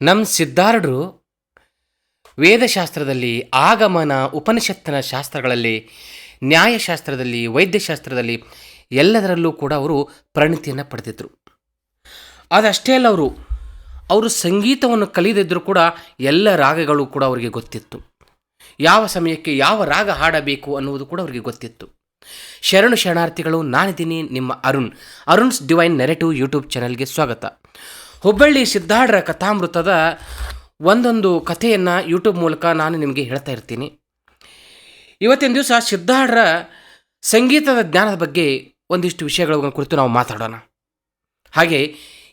ನಮ್ಮ ಸಿದ್ಧಾರೂಢರು ವೇದಶಾಸ್ತ್ರದಲ್ಲಿ ಆಗಮನ, ಉಪನಿಷತ್ತಿನ ಶಾಸ್ತ್ರಗಳಲ್ಲಿ, ನ್ಯಾಯಶಾಸ್ತ್ರದಲ್ಲಿ, ವೈದ್ಯಶಾಸ್ತ್ರದಲ್ಲಿ ಎಲ್ಲದರಲ್ಲೂ ಕೂಡ ಅವರು ಪರಿಣಿತಿಯನ್ನು ಪಡೆದಿದ್ದರು ಅದಷ್ಟೇ ಅಲ್ಲ ಅವರು ಅವರು ಸಂಗೀತವನ್ನು ಕಲಿದಿದ್ದರೂ ಕೂಡ ಎಲ್ಲ ರಾಗಗಳು ಕೂಡ ಅವರಿಗೆ ಗೊತ್ತಿತ್ತು. ಯಾವ ಸಮಯಕ್ಕೆ ಯಾವ ರಾಗ ಹಾಡಬೇಕು ಅನ್ನುವುದು ಕೂಡ ಅವರಿಗೆ ಗೊತ್ತಿತ್ತು. ಶರಣು ಶರಣಾರ್ಥಿಗಳು ನಾನಿದ್ದೀನಿ ನಿಮ್ಮ Arun. Arun's divine narrative YouTube ಚಾನಲ್ಗೆ ಸ್ವಾಗತ. ಹುಬ್ಬಳ್ಳಿ ಸಿದ್ಧಾಡ್ರ ಕಥಾಮೃತದ ಒಂದೊಂದು ಕಥೆಯನ್ನು ಯೂಟ್ಯೂಬ್ ಮೂಲಕ ನಾನು ನಿಮಗೆ ಹೇಳ್ತಾ ಇರ್ತೀನಿ. ಇವತ್ತಿನ ದಿವಸ ಸಿದ್ಧಾಡ್ರ ಸಂಗೀತದ ಜ್ಞಾನದ ಬಗ್ಗೆ ಒಂದಿಷ್ಟು ವಿಷಯಗಳ ಕುರಿತು ನಾವು ಮಾತಾಡೋಣ. ಹಾಗೆ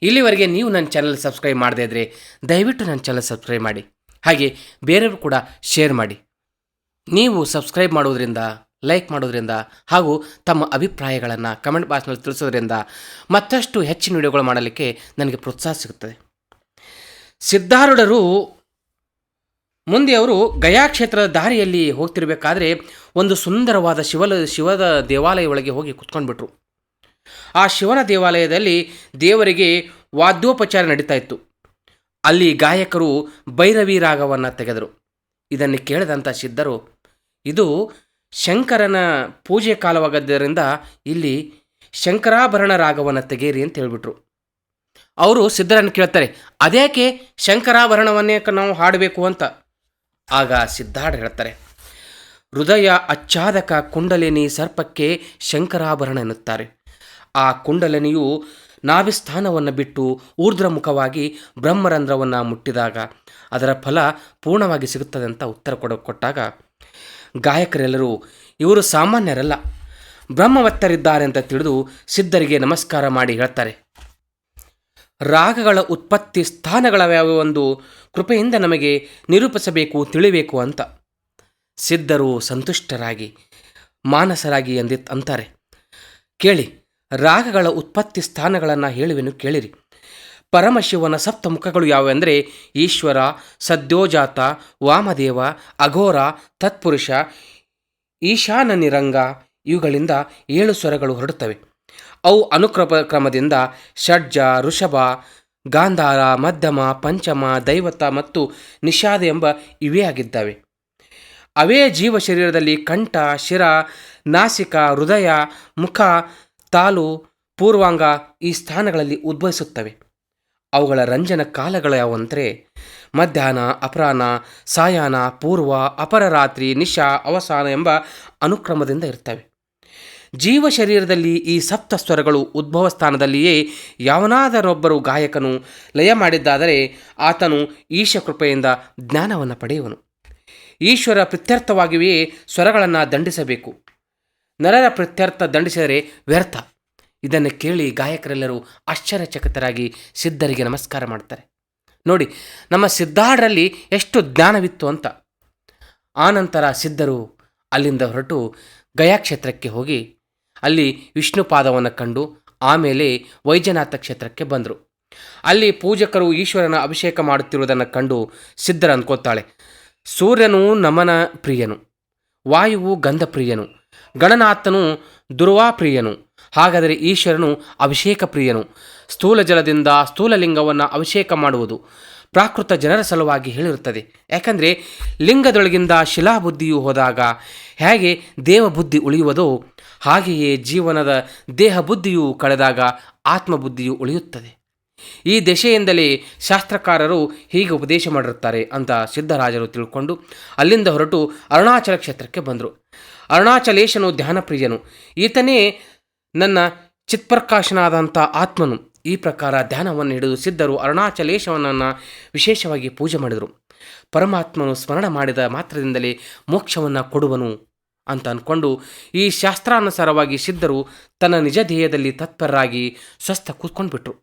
ಇಲ್ಲಿವರೆಗೆ ನೀವು ನನ್ನ ಚಾನಲ್ ಸಬ್ಸ್ಕ್ರೈಬ್ ಮಾಡದೇ ಇದ್ದರೆ ದಯವಿಟ್ಟು ನನ್ನ ಚಾನಲ್ ಸಬ್ಸ್ಕ್ರೈಬ್ ಮಾಡಿ. ಹಾಗೆ ಬೇರೆಯವರು ಕೂಡ ಶೇರ್ ಮಾಡಿ. ನೀವು ಸಬ್ಸ್ಕ್ರೈಬ್ ಮಾಡೋದ್ರಿಂದ ಲೈಕ್ ಮಾಡೋದ್ರಿಂದ ಹಾಗೂ ತಮ್ಮ ಅಭಿಪ್ರಾಯಗಳನ್ನು ಕಮೆಂಟ್ ಬಾಕ್ಸ್ನಲ್ಲಿ ತಿಳಿಸೋದ್ರಿಂದ ಮತ್ತಷ್ಟು ಹೆಚ್ಚಿನ ವಿಡಿಯೋಗಳು ಮಾಡಲಿಕ್ಕೆ ನನಗೆ ಪ್ರೋತ್ಸಾಹ ಸಿಗುತ್ತದೆ. ಸಿದ್ಧಾರೂಢರು ಮುಂದೆ ಅವರು ಗಯಾ ಕ್ಷೇತ್ರದ ದಾರಿಯಲ್ಲಿ ಹೋಗ್ತಿರಬೇಕಾದ್ರೆ ಒಂದು ಸುಂದರವಾದ ಶಿವಲ, ಶಿವದ ದೇವಾಲಯ ಒಳಗೆ ಹೋಗಿ ಕುತ್ಕೊಂಡ್ಬಿಟ್ರು. ಆ ಶಿವನ ದೇವಾಲಯದಲ್ಲಿ ದೇವರಿಗೆ ವಾದ್ಯೋಪಚಾರ ನಡೀತಾ ಇತ್ತು. ಅಲ್ಲಿ ಗಾಯಕರು ಭೈರವಿ ರಾಗವನ್ನು ತೆಗೆದರು. ಇದನ್ನು ಕೇಳಿದಂಥ ಸಿದ್ಧರು, ಇದು ಶಂಕರನ ಪೂಜೆ ಕಾಲವಾಗದ್ದರಿಂದ ಇಲ್ಲಿ ಶಂಕರಾಭರಣ ರಾಗವನ್ನು ತೆಗೆಯಿರಿ ಅಂತ ಹೇಳಿಬಿಟ್ರು. ಅವರು ಸಿದ್ಧರನ್ನು ಕೇಳ್ತಾರೆ ಅದೇಕೆ ಶಂಕರಾಭರಣವನ್ನೇ ನಾವು ಹಾಡಬೇಕು ಅಂತ? ಆಗ ಸಿದ್ಧಾಢ ಹೇಳ್ತಾರೆ, ಹೃದಯ ಅಚ್ಚಾದಕ ಕುಂಡಲಿನಿ ಸರ್ಪಕ್ಕೆ ಶಂಕರಾಭರಣ ಎನ್ನುತ್ತಾರೆ. ಆ ಕುಂಡಲಿನಿಯು ನಾಭಿಸ್ಥಾನವನ್ನು ಬಿಟ್ಟು ಊರ್ಧ್ವಮುಖವಾಗಿ ಬ್ರಹ್ಮರಂಧ್ರವನ್ನು ಮುಟ್ಟಿದಾಗ ಅದರ ಫಲ ಪೂರ್ಣವಾಗಿ ಸಿಗುತ್ತದೆ ಅಂತ ಉತ್ತರ ಕೊಡ ಕೊಟ್ಟಾಗ ಗಾಯಕರೆಲ್ಲರೂ ಇವರು ಸಾಮಾನ್ಯರಲ್ಲ. ಬ್ರಹ್ಮವತ್ತರಿದ್ದಾರೆ ಅಂತ ತಿಳಿದು ಸಿದ್ಧರಿಗೆ ನಮಸ್ಕಾರ ಮಾಡಿ ಹೇಳ್ತಾರೆ. ರಾಗಗಳ ಉತ್ಪತ್ತಿ ಸ್ಥಾನಗಳ ಒಂದು ಕೃಪೆಯಿಂದ ನಮಗೆ ನಿರೂಪಿಸಬೇಕು, ತಿಳಿಬೇಕು ಅಂತ. ಸಿದ್ಧರು ಸಂತುಷ್ಟರಾಗಿ, ಮಾನಸರಾಗಿ ಎಂದಿತ್ ಅಂತಾರೆ. ಕೇಳಿ, ರಾಗಗಳ ಉತ್ಪತ್ತಿ ಸ್ಥಾನಗಳನ್ನು ಹೇಳುವೆನು ಕೇಳಿರಿ. ಪರಮಶಿವನ ಸಪ್ತ ಮುಖಗಳು ಯಾವುವೆಂದರೆ ಈಶ್ವರ, ಸದ್ಯೋಜಾತ, ವಾಮದೇವ, ಅಘೋರ, ತತ್ಪುರುಷ ಈಶಾನ ನಿರಂಗ ಇವುಗಳಿಂದ ಏಳು ಸ್ವರಗಳು ಹೊರಡುತ್ತವೆ. ಅವು ಅನುಕ್ರಮ ಕ್ರಮದಿಂದ ಷಡ್ಜ, ಋಷಭ, ಗಾಂಧಾರ, ಮಧ್ಯಮ, ಪಂಚಮ, ದೈವತ ಮತ್ತು ನಿಷಾದ ಎಂಬ ಇವೇ ಆಗಿದ್ದಾವೆ. ಅವೇ ಜೀವ ಶರೀರದಲ್ಲಿ ಕಂಠ, ಶಿರ, ನಾಸಿಕ, ಹೃದಯ, ಮುಖ, ತಾಲು, ಪೂರ್ವಾಂಗ ಈ ಸ್ಥಾನಗಳಲ್ಲಿ ಉದ್ಭವಿಸುತ್ತವೆ. ಅವುಗಳ ರಂಜನ ಕಾಲಗಳು ಯಾವುವಂದರೆ ಮಧ್ಯಾಹ್ನ, ಅಪರಾಹ್ನ, ಸಾಯಾನ, ಪೂರ್ವ ಅಪರರಾತ್ರಿ ನಿಶಾ, ಅವಸಾನ ಎಂಬ ಅನುಕ್ರಮದಿಂದ ಇರ್ತವೆ. ಜೀವ ಶರೀರದಲ್ಲಿ ಈ ಸಪ್ತ ಸ್ವರಗಳು ಉದ್ಭವ ಸ್ಥಾನದಲ್ಲಿಯೇ ಯಾವನಾದರೊಬ್ಬರು ಗಾಯಕನು ಲಯ ಮಾಡಿದ್ದಾದರೆ ಆತನು ಈಶ ಕೃಪೆಯಿಂದ ಜ್ಞಾನವನ್ನು ಪಡೆಯುವನು. ಈಶ್ವರ ಪ್ರತ್ಯರ್ಥವಾಗಿಯೇ ಸ್ವರಗಳನ್ನು ದಂಡಿಸಬೇಕು. ನರರ ಪ್ರತ್ಯರ್ಥ ದಂಡಿಸಿದರೆ ವ್ಯರ್ಥ. ಇದನ್ನು ಕೇಳಿ ಗಾಯಕರೆಲ್ಲರೂ ಆಶ್ಚರ್ಯಚಕಿತರಾಗಿ ಸಿದ್ಧರಿಗೆ ನಮಸ್ಕಾರ ಮಾಡ್ತಾರೆ. ನೋಡಿ, ನಮ್ಮ ಸಿದ್ಧಾಢರಲ್ಲಿ ಎಷ್ಟು ಜ್ಞಾನವಿತ್ತು ಅಂತ. ಆನಂತರ ಸಿದ್ಧರು ಅಲ್ಲಿಂದ ಹೊರಟು ಗಯಾ ಕ್ಷೇತ್ರಕ್ಕೆ ಹೋಗಿ ಅಲ್ಲಿ ವಿಷ್ಣುಪಾದವನ್ನು ಕಂಡು ಆಮೇಲೆ ವೈಜನಾಥ ಕ್ಷೇತ್ರಕ್ಕೆ ಬಂದರು. ಅಲ್ಲಿ ಪೂಜಕರು ಈಶ್ವರನ ಅಭಿಷೇಕ ಮಾಡುತ್ತಿರುವುದನ್ನು ಕಂಡು ಸಿದ್ಧರು ಅಂದ್ಕೋತಾಳೆ ಸೂರ್ಯನು ನಮನ ಪ್ರಿಯನು, ವಾಯುವು ಗಂಧ ಪ್ರಿಯನು ಗಣನಾಥನು ದುರ್ವಾಪ್ರಿಯನು, ಹಾಗಾದರೆ ಈಶ್ವರನು ಅಭಿಷೇಕ ಪ್ರಿಯನು ಸ್ಥೂಲ ಜಲದಿಂದ ಸ್ಥೂಲಲಿಂಗವನ್ನು ಅಭಿಷೇಕ ಮಾಡುವುದು ಪ್ರಾಕೃತ ಜನರ ಸಲುವಾಗಿ ಹೇಳಿರುತ್ತದೆ. ಯಾಕಂದರೆ ಲಿಂಗದೊಳಗಿಂದ ಶಿಲಾಬುದ್ಧಿಯು ಹೋದಾಗ ಹೇಗೆ ದೇವಬುದ್ಧಿ ಉಳಿಯುವುದೋ ಹಾಗೆಯೇ ಜೀವನದ ದೇಹ ಬುದ್ಧಿಯು ಕಳೆದಾಗ ಆತ್ಮಬುದ್ಧಿಯು ಉಳಿಯುತ್ತದೆ. ಈ ದೆಸೆಯಿಂದಲೇ ಶಾಸ್ತ್ರಕಾರರು ಹೀಗೆ ಉಪದೇಶ ಮಾಡಿರುತ್ತಾರೆ ಅಂತ ಸಿದ್ಧರಾಜರು ತಿಳ್ಕೊಂಡು ಅಲ್ಲಿಂದ ಹೊರಟು ಅರುಣಾಚಲ ಕ್ಷೇತ್ರಕ್ಕೆ ಬಂದರು. ಅರುಣಾಚಲೇಶನು ಧ್ಯಾನಪ್ರಿಯನು. ಈತನೇ ನನ್ನ ಚಿತ್ಪ್ರಕಾಶನಾದಂಥ ಆತ್ಮನು. ಈ ಪ್ರಕಾರ ಧ್ಯಾನವನ್ನು ಹಿಡಿದು ಸಿದ್ಧರು ಅರುಣಾಚಲೇಶವನನ್ನು ವಿಶೇಷವಾಗಿ ಪೂಜೆ ಮಾಡಿದರು. ಪರಮಾತ್ಮನು ಸ್ಮರಣ ಮಾಡಿದ ಮಾತ್ರದಿಂದಲೇ ಮೋಕ್ಷವನ್ನು ಕೊಡುವನು ಅಂತ ಅಂದ್ಕೊಂಡು ಈ ಶಾಸ್ತ್ರಾನುಸಾರವಾಗಿ ಸಿದ್ಧರು ತನ್ನ ನಿಜ ಧ್ಯೇಯದಲ್ಲಿ ತತ್ಪರರಾಗಿ ಸ್ವಸ್ಥ ಕೂತ್ಕೊಂಡ್ಬಿಟ್ರು.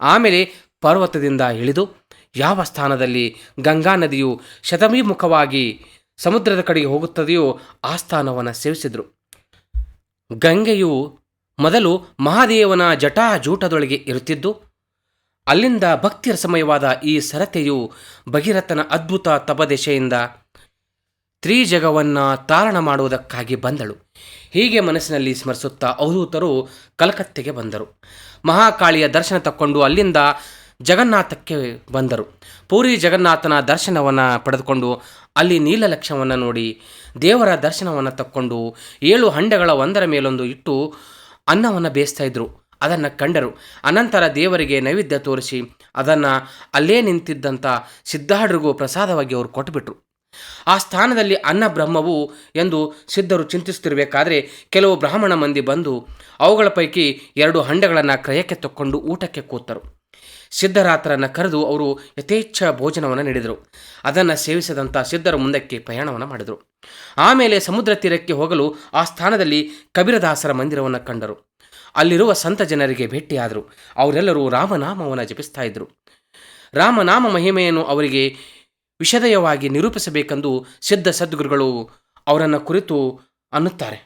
ಆಮೇಲೆ ಪರ್ವತದಿಂದ ಇಳಿದು ಯಾವ ಸ್ಥಾನದಲ್ಲಿ ಗಂಗಾ ನದಿಯು ಶತಮೀಮುಖವಾಗಿ ಸಮುದ್ರದ ಕಡೆಗೆ ಹೋಗುತ್ತದೆಯೋ ಆ ಸ್ಥಾನವನ್ನು ಸೇವಿಸಿದರು. ಗಂಗೆಯು ಮೊದಲು ಮಹಾದೇವನ ಜಟಾಜೂಟದೊಳಗೆ ಇರುತ್ತಿದ್ದು, ಅಲ್ಲಿಂದ ಭಕ್ತಿಯ ಸಮಯವಾದ ಈ ಸರತೆಯು ಭಗೀರಥನ ಅದ್ಭುತ ತಪದೆಶೆಯಿಂದ ತ್ರಿಜಗವನ್ನು ತಾರಣ ಮಾಡುವುದಕ್ಕಾಗಿ ಬಂದಳು. ಹೀಗೆ ಮನಸ್ಸಿನಲ್ಲಿ ಸ್ಮರಿಸುತ್ತಾ ಅವಧೂತರು ಕಲಕತ್ತೆಗೆ ಬಂದರು. ಮಹಾಕಾಳಿಯ ದರ್ಶನ ತಕ್ಕೊಂಡು ಅಲ್ಲಿಂದ ಜಗನ್ನಾಥಕ್ಕೆ ಬಂದರು. ಪೂರಿ ಜಗನ್ನಾಥನ ದರ್ಶನವನ್ನು ಪಡೆದುಕೊಂಡು ಅಲ್ಲಿ ನೀಲಲಕ್ಷ್ಯವನ್ನು ನೋಡಿ ದೇವರ ದರ್ಶನವನ್ನು ತಕ್ಕೊಂಡು ಏಳು ಹಂಡೆಗಳ ಒಂದರ ಮೇಲೊಂದು ಇಟ್ಟು ಅನ್ನವನ್ನು ಬೇಯಿಸ್ತಾ ಇದ್ದರು ಅದನ್ನು ಕಂಡರು. ಅನಂತರ ದೇವರಿಗೆ ನೈವೇದ್ಯ ತೋರಿಸಿ ಅದನ್ನು ಅಲ್ಲೇ ನಿಂತಿದ್ದಂಥ ಸಿದ್ಧಾಢರಿಗೂ ಪ್ರಸಾದವಾಗಿ ಅವರು ಕೊಟ್ಟುಬಿಟ್ರು ಆ ಸ್ಥಾನದಲ್ಲಿ ಅನ್ನ ಬ್ರಹ್ಮವು ಎಂದು ಸಿದ್ಧರು ಚಿಂತಿಸುತ್ತಿರಬೇಕಾದ್ರೆ ಕೆಲವು ಬ್ರಾಹ್ಮಣ ಮಂದಿ ಬಂದು ಅವುಗಳ ಪೈಕಿ ಎರಡು ಹಂಡೆಗಳನ್ನು ಕ್ರಯಕ್ಕೆ ತಕ್ಕೊಂಡು ಊಟಕ್ಕೆ ಕೂತರು. ಸಿದ್ಧರಾತ್ರನ್ನು ಕರೆದು ಅವರು ಯಥೇಚ್ಛ ಭೋಜನವನ್ನು ನೀಡಿದರು. ಅದನ್ನು ಸೇವಿಸಿದಂಥ ಸಿದ್ಧರು ಮುಂದಕ್ಕೆ ಪ್ರಯಾಣವನ್ನು ಮಾಡಿದರು. ಆಮೇಲೆ ಸಮುದ್ರ ತೀರಕ್ಕೆ ಹೋಗಲು ಆ ಸ್ಥಾನದಲ್ಲಿ ಕಬೀರದಾಸರ ಮಂದಿರವನ್ನು ಕಂಡರು. ಅಲ್ಲಿರುವ ಸಂತ ಜನರಿಗೆ ಭೇಟಿಯಾದರು. ಅವರೆಲ್ಲರೂ ರಾಮನಾಮವನ್ನು ಜಪಿಸ್ತಾ ಇದ್ದರು ರಾಮನಾಮ ಮಹಿಮೆಯನ್ನು ಅವರಿಗೆ ವಿಷದಯವಾಗಿ ನಿರೂಪಿಸಬೇಕೆಂದು ಸಿದ್ಧ ಸದ್ಗುರುಗಳು ಅವರನ್ನು ಕುರಿತು ಅನ್ನುತ್ತಾರೆ.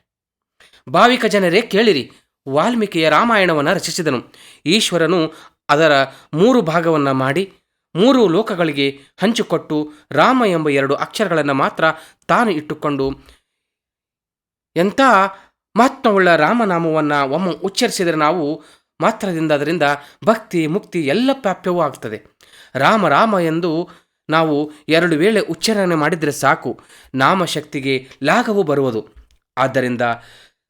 ಭಾವಿಕ ಜನರೇ ಕೇಳಿರಿ, ವಾಲ್ಮೀಕಿಯ ರಾಮಾಯಣವನ್ನು ರಚಿಸಿದನು. ಈಶ್ವರನು ಅದರ ಮೂರು ಭಾಗವನ್ನು ಮಾಡಿ ಮೂರು ಲೋಕಗಳಿಗೆ ಹಂಚಿಕೊಟ್ಟು ರಾಮ ಎಂಬ ಎರಡು ಅಕ್ಷರಗಳನ್ನು ಮಾತ್ರ ತಾನು ಇಟ್ಟುಕೊಂಡು ಎಂಥ ಮಹತ್ವವುಳ್ಳ ರಾಮನಾಮವನ್ನು ಒಮ್ಮೆ ಉಚ್ಚರಿಸಿದರೆ ನಾವು ಮಾತ್ರದಿಂದ ಅದರಿಂದ ಭಕ್ತಿ, ಮುಕ್ತಿ ಎಲ್ಲ ಪ್ರಾಪ್ಯವೂ ಆಗ್ತದೆ. ರಾಮ ರಾಮ ಎಂದು ನಾವು ಎರಡು ವೇಳೆ ಉಚ್ಚಾರಣೆ ಮಾಡಿದರೆ ಸಾಕು. ನಾಮಶಕ್ತಿಗೆ ಲಾಘವು ಬರುವುದು. ಆದ್ದರಿಂದ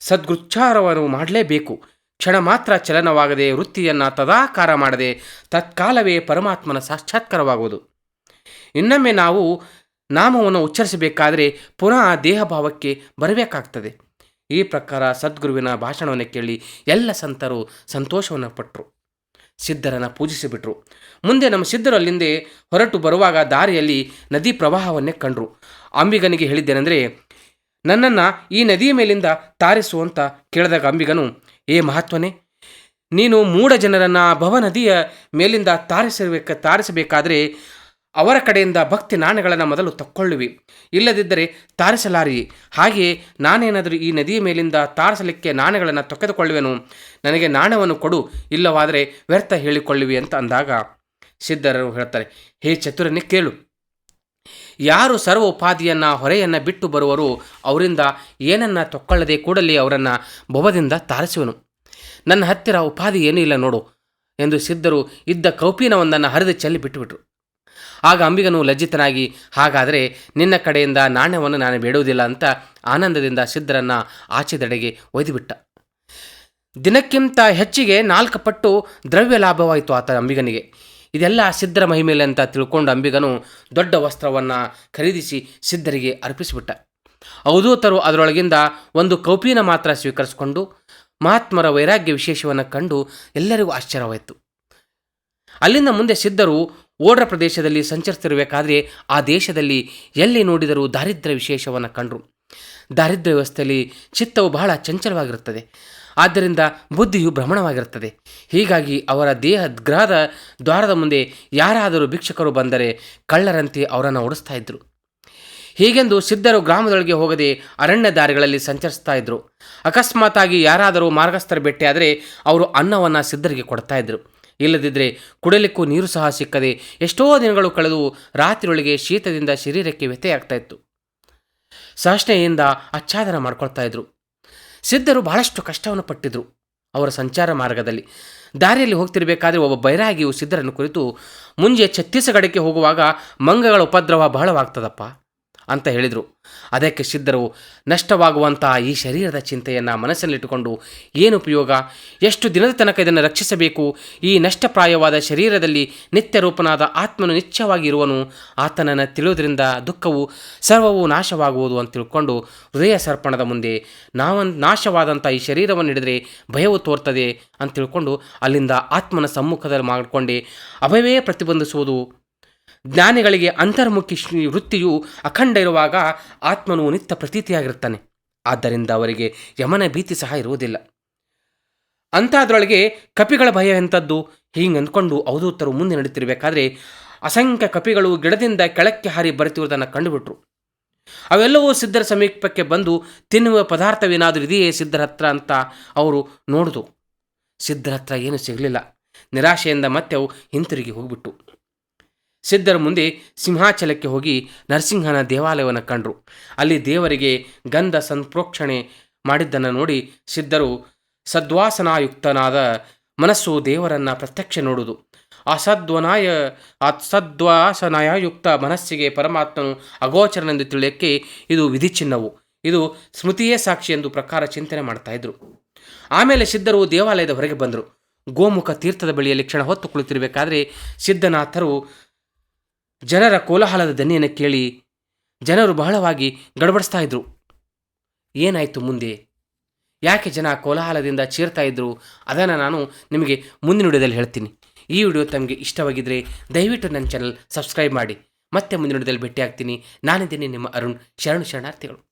ಸದ್ಗುಚ್ಚಾರವನ್ನು ಮಾಡಲೇಬೇಕು. ಕ್ಷಣ ಮಾತ್ರ ಚಲನವಾಗದೆ ವೃತ್ತಿಯನ್ನು ತದಾಕಾರ ಮಾಡದೆ ತತ್ಕಾಲವೇ ಪರಮಾತ್ಮನ ಸಾಕ್ಷಾತ್ಕಾರವಾಗುವುದು. ಇನ್ನೊಮ್ಮೆ ನಾವು ನಾಮವನ್ನು ಉಚ್ಚರಿಸಬೇಕಾದರೆ ಪುನಃ ದೇಹಭಾವಕ್ಕೆ ಬರಬೇಕಾಗ್ತದೆ. ಈ ಪ್ರಕಾರ ಸದ್ಗುರುವಿನ ಭಾಷಣವನ್ನು ಕೇಳಿ ಎಲ್ಲ ಸಂತರು ಸಂತೋಷವನ್ನು ಪಟ್ಟರು ಸಿದ್ಧರನ್ನು ಪೂಜಿಸಿಬಿಟ್ರು. ಮುಂದೆ ನಮ್ಮ ಸಿದ್ಧರು ಅಲ್ಲಿಂದೆ ಹೊರಟು ಬರುವಾಗ ದಾರಿಯಲ್ಲಿ ನದಿ ಪ್ರವಾಹವನ್ನೇ ಕಂಡರು. ಅಂಬಿಗನಿಗೆ ಹೇಳಿದ್ದೇನೆಂದರೆ ನನ್ನನ್ನು ಈ ನದಿಯ ಮೇಲಿಂದ ತಾರಿಸು ಅಂತ ಕೇಳಿದಾಗ ಅಂಬಿಗನು, ಏ ಮಹತ್ವನೇ ನೀನು ಮೂಢ ಜನರನ್ನು ಭವನದಿಯ ಮೇಲಿಂದ ತಾರಿಸಬೇಕ ತಾರಿಸಬೇಕಾದರೆ ಅವರ ಕಡೆಯಿಂದ ಭಕ್ತಿ ನಾಣ್ಯಗಳನ್ನು ಮೊದಲು ತಕ್ಕೊಳ್ಳುವಿ ಇಲ್ಲದಿದ್ದರೆ ತಾರಿಸಲಾರಿ. ಹಾಗೆಯೇ ನಾನೇನಾದರೂ ಈ ನದಿಯ ಮೇಲಿಂದ ತಾರಿಸಲಿಕ್ಕೆ ನಾಣ್ಯಗಳನ್ನು ತೊಗೆದುಕೊಳ್ಳುವೆನು ನನಗೆ ನಾಣ್ಯವನ್ನು ಕೊಡು, ಇಲ್ಲವಾದರೆ ವ್ಯರ್ಥ ಹೇಳಿಕೊಳ್ಳುವಿ ಅಂತ ಅಂದಾಗ ಸಿದ್ಧರು ಹೇಳ್ತಾರೆ, ಹೇ ಚತುರನೇ, ಕೇಳು. ಯಾರು ಸರ್ವ ಉಪಾಧಿಯನ್ನು ಹೊರೆಯನ್ನು ಬಿಟ್ಟು ಬರುವರು ಅವರಿಂದ ಏನನ್ನ ತೊಕ್ಕೊಳ್ಳದೆ ಕೂಡಲೇ ಅವರನ್ನು ಭವದಿಂದ ತಾರಿಸುವನು. ನನ್ನ ಹತ್ತಿರ ಉಪಾಧಿ ಏನೂ ಇಲ್ಲ ನೋಡು ಎಂದು ಸಿದ್ಧರು ಇದ್ದ ಕೌಪೀನವೊಂದನ್ನು ಹರಿದು ಚೆಲ್ಲಿ ಬಿಟ್ಟುಬಿಟ್ರು. ಆಗ ಅಂಬಿಗನು ಲಜ್ಜಿತನಾಗಿ, ಹಾಗಾದರೆ ನಿನ್ನ ಕಡೆಯಿಂದ ನಾಣ್ಯವನ್ನು ನಾನು ಬೇಡುವುದಿಲ್ಲ ಅಂತ ಆನಂದದಿಂದ ಸಿದ್ಧರನ್ನು ಆಚೆದೆಡೆಗೆ ಒಯ್ದುಬಿಟ್ಟ. ದಿನಕ್ಕಿಂತ ಹೆಚ್ಚಿಗೆ ನಾಲ್ಕು ಪಟ್ಟು ದ್ರವ್ಯ ಲಾಭವಾಯಿತು ಆತ ಅಂಬಿಗನಿಗೆ. ಇದೆಲ್ಲ ಸಿದ್ಧರ ಮಹಿಮೇಲೆ ಅಂತ ತಿಳ್ಕೊಂಡು ಅಂಬಿಗನು ದೊಡ್ಡ ವಸ್ತ್ರವನ್ನು ಖರೀದಿಸಿ ಸಿದ್ಧರಿಗೆ ಅರ್ಪಿಸಿಬಿಟ್ಟ. ಅವಧೂತರು ಅದರೊಳಗಿಂದ ಒಂದು ಕೌಪಿನ ಮಾತ್ರ ಸ್ವೀಕರಿಸಿಕೊಂಡು ಮಹಾತ್ಮರ ವೈರಾಗ್ಯ ವಿಶೇಷವನ್ನು ಕಂಡು ಎಲ್ಲರಿಗೂ ಆಶ್ಚರ್ಯವಾಯಿತು. ಅಲ್ಲಿಂದ ಮುಂದೆ ಸಿದ್ಧರು ಓಡ್ರ ಪ್ರದೇಶದಲ್ಲಿ ಸಂಚರಿಸ್ತಿರಬೇಕಾದ್ರೆ ಆ ದೇಶದಲ್ಲಿ ಎಲ್ಲಿ ನೋಡಿದರೂ ದಾರಿದ್ರ್ಯ ವಿಶೇಷವನ್ನು ಕಂಡರು. ದಾರಿದ್ರ್ಯ ವ್ಯವಸ್ಥೆಯಲ್ಲಿ ಚಿತ್ತವು ಬಹಳ ಚಂಚಲವಾಗಿರುತ್ತದೆ. ಆದ್ದರಿಂದ ಬುದ್ಧಿಯು ಭ್ರಮಣವಾಗಿರುತ್ತದೆ. ಹೀಗಾಗಿ ಅವರ ದೇಹ ಗ್ರಹದ ದ್ವಾರದ ಮುಂದೆ ಯಾರಾದರೂ ಭಿಕ್ಷಕರು ಬಂದರೆ ಕಳ್ಳರಂತೆ ಅವರನ್ನು ಓಡಿಸ್ತಾ ಇದ್ದರು ಹೀಗೆಂದು ಸಿದ್ಧರು ಗ್ರಾಮದೊಳಗೆ ಹೋಗದೆ ಅರಣ್ಯ ದಾರಿಗಳಲ್ಲಿ ಸಂಚರಿಸ್ತಾ ಇದ್ದರು ಅಕಸ್ಮಾತಾಗಿ ಯಾರಾದರೂ ಮಾರ್ಗಸ್ಥರ ಭೇಟಿಯಾದರೆ ಅವರು ಅನ್ನವನ್ನು ಸಿದ್ಧರಿಗೆ ಕೊಡ್ತಾ ಇದ್ದರು ಇಲ್ಲದಿದ್ದರೆ ಕುಡಲಿಕ್ಕೂ ನೀರು ಸಹ ಸಿಕ್ಕದೆ ಎಷ್ಟೋ ದಿನಗಳು ಕಳೆದು ರಾತ್ರಿಯೊಳಗೆ ಶೀತದಿಂದ ಶರೀರಕ್ಕೆ ವ್ಯಥೆಯಾಗ್ತಾ ಇತ್ತು. ಸಹಷ್ಣೆಯಿಂದ ಆಚ್ಛಾದನ ಮಾಡ್ಕೊಳ್ತಾ ಇದ್ರು. ಸಿದ್ಧರು ಬಹಳಷ್ಟು ಕಷ್ಟವನ್ನು ಪಟ್ಟಿದ್ರು ಅವರ ಸಂಚಾರ ಮಾರ್ಗದಲ್ಲಿ. ದಾರಿಯಲ್ಲಿ ಹೋಗ್ತಿರಬೇಕಾದ್ರೆ ಒಬ್ಬ ಬೈರಾಗಿಯು ಸಿದ್ಧರನ್ನು ಕುರಿತು, ಮುಂಜೆ ಛತ್ತೀಸ್ಗಢಕ್ಕೆ ಹೋಗುವಾಗ ಮಂಗಗಳ ಉಪದ್ರವ ಬಹಳವಾಗ್ತದಪ್ಪ. ಅಂತ ಹೇಳಿದರು. ಅದಕ್ಕೆ ಸಿದ್ಧರು ನಷ್ಟವಾಗುವಂತಹ ಈ ಶರೀರದ ಚಿಂತೆಯನ್ನು ಮನಸ್ಸಲ್ಲಿಟ್ಟುಕೊಂಡು ಏನು ಉಪಯೋಗ? ಎಷ್ಟು ದಿನದ ತನಕ ಇದನ್ನು ರಕ್ಷಿಸಬೇಕು? ಈ ನಷ್ಟಪ್ರಾಯವಾದ ಶರೀರದಲ್ಲಿ ನಿತ್ಯ ರೂಪನಾದ ಆತ್ಮನು ನಿತ್ಯವಾಗಿ ಇರುವನು. ಆತನನ್ನು ತಿಳಿಯೋದ್ರಿಂದ ದುಃಖವು ಸರ್ವವು ನಾಶವಾಗುವುದು ಅಂತ ತಿಳ್ಕೊಂಡು ಹೃದಯ ಸರ್ಪಣದ ಮುಂದೆ, ನಾವನ್, ನಾಶವಾದಂಥ ಈ ಶರೀರವನ್ನು ಹಿಡಿದರೆ ಭಯವು ತೋರ್ತದೆ ಅಂತ ತಿಳ್ಕೊಂಡು ಅಲ್ಲಿಂದ ಆತ್ಮನ ಸಮ್ಮುಖದಲ್ಲಿ ಮಾಡಿಕೊಂಡೆ. ಅಭಯವೇ ಪ್ರತಿಬಂಧಿಸುವುದು ಜ್ಞಾನಿಗಳಿಗೆ ಅಂತರ್ಮುಖಿ ಶ್ರೀ ವೃತ್ತಿಯು ಅಖಂಡ ಇರುವಾಗ ಆತ್ಮನು ನಿತ್ಯ ಪ್ರತೀತಿಯಾಗಿರುತ್ತಾನೆ. ಆದ್ದರಿಂದ ಅವರಿಗೆ ಯಮನ ಭೀತಿ ಸಹ ಇರುವುದಿಲ್ಲ. ಅಂಥದ್ರೊಳಗೆ ಕಪಿಗಳ ಭಯ ಎಂಥದ್ದು? ಹೀಗೆ ಅಂದ್ಕೊಂಡು ಅವಧೂತರು ಮುಂದೆ ನಡೀತಿರಬೇಕಾದ್ರೆ ಅಸಂಖ್ಯ ಕಪಿಗಳು ಗಿಡದಿಂದ ಕೆಳಕ್ಕೆ ಹಾರಿ ಬರುತ್ತಿರುವುದನ್ನು ಕಂಡುಬಿಟ್ರು. ಅವೆಲ್ಲವೂ ಸಿದ್ಧರ ಸಮೀಪಕ್ಕೆ ಬಂದು ತಿನ್ನುವ ಪದಾರ್ಥವೇನಾದರೂ ಇದೆಯೇ ಸಿದ್ಧರ ಹತ್ರ ಅಂತ ಅವರು ನೋಡಿದು. ಸಿದ್ಧರ ಹತ್ರ ಏನೂ ಸಿಗಲಿಲ್ಲ. ನಿರಾಶೆಯಿಂದ ಮತ್ತೆ ಅವು ಹಿಂತಿರುಗಿ ಹೋಗ್ಬಿಟ್ಟು. ಸಿದ್ಧರ ಮುಂದೆ ಸಿಂಹಾಚಲಕ್ಕೆ ಹೋಗಿ ನರಸಿಂಹನ ದೇವಾಲಯವನ್ನು ಕಂಡರು. ಅಲ್ಲಿ ದೇವರಿಗೆ ಗಂಧ ಸಂಪ್ರೋಕ್ಷಣೆ ಮಾಡಿದ್ದನ್ನು ನೋಡಿ ಸಿದ್ಧರು ಸದ್ವಾಸನಾಯುಕ್ತನಾದ ಮನಸ್ಸು ದೇವರನ್ನು ಪ್ರತ್ಯಕ್ಷ ನೋಡುವುದು ಅಸದ್ವನಾಯ ಅಸದ್ವಾಸನಾಯುಕ್ತ ಮನಸ್ಸಿಗೆ ಪರಮಾತ್ಮನು ಅಗೋಚರನೆಂದು ತಿಳಿಯಕ್ಕೆ ಇದು ವಿಧಿಚಿನ್ನವು. ಇದು ಸ್ಮೃತಿಯೇ ಸಾಕ್ಷಿ ಎಂದು ಪ್ರಕಾರ ಚಿಂತನೆ ಮಾಡ್ತಾ ಇದ್ರು. ಆಮೇಲೆ ಸಿದ್ಧರು ದೇವಾಲಯದ ಹೊರಗೆ ಬಂದರು. ಗೋಮುಖ ತೀರ್ಥದ ಬಳಿಯಲ್ಲಿ ಕ್ಷಣ ಹೊತ್ತು ಕುಳಿತಿರಬೇಕಾದ್ರೆ ಸಿದ್ಧನಾಥರು ಜನರ ಕೋಲಾಹಲದ ದನಿಯನ್ನು ಕೇಳಿ ಜನರು ಬಹಳವಾಗಿ ಗಡಬಡಿಸ್ತಾ ಇದ್ರು. ಏನಾಯಿತು ಮುಂದೆ? ಯಾಕೆ ಜನ ಕೋಲಾಹಲದಿಂದ ಚೀರ್ತಾ ಇದ್ರು? ಅದನ್ನು ನಾನು ನಿಮಗೆ ಮುಂದಿನ ವಿಡಿಯೋದಲ್ಲಿ ಹೇಳ್ತೀನಿ. ಈ ವಿಡಿಯೋ ತಮಗೆ ಇಷ್ಟವಾಗಿದ್ದರೆ ದಯವಿಟ್ಟು ನನ್ನ ಚಾನಲ್ ಸಬ್ಸ್ಕ್ರೈಬ್ ಮಾಡಿ. ಮತ್ತೆ ಮುಂದಿನ ವಿಡಿಯೋದಲ್ಲಿ ಭೇಟಿ ಆಗ್ತೀನಿ ನಾನಿದ್ದೀನಿ ನಿಮ್ಮ ಅರುಣ್, ಶರಣು, ಶರಣಾರ್ಥಿಗಳು.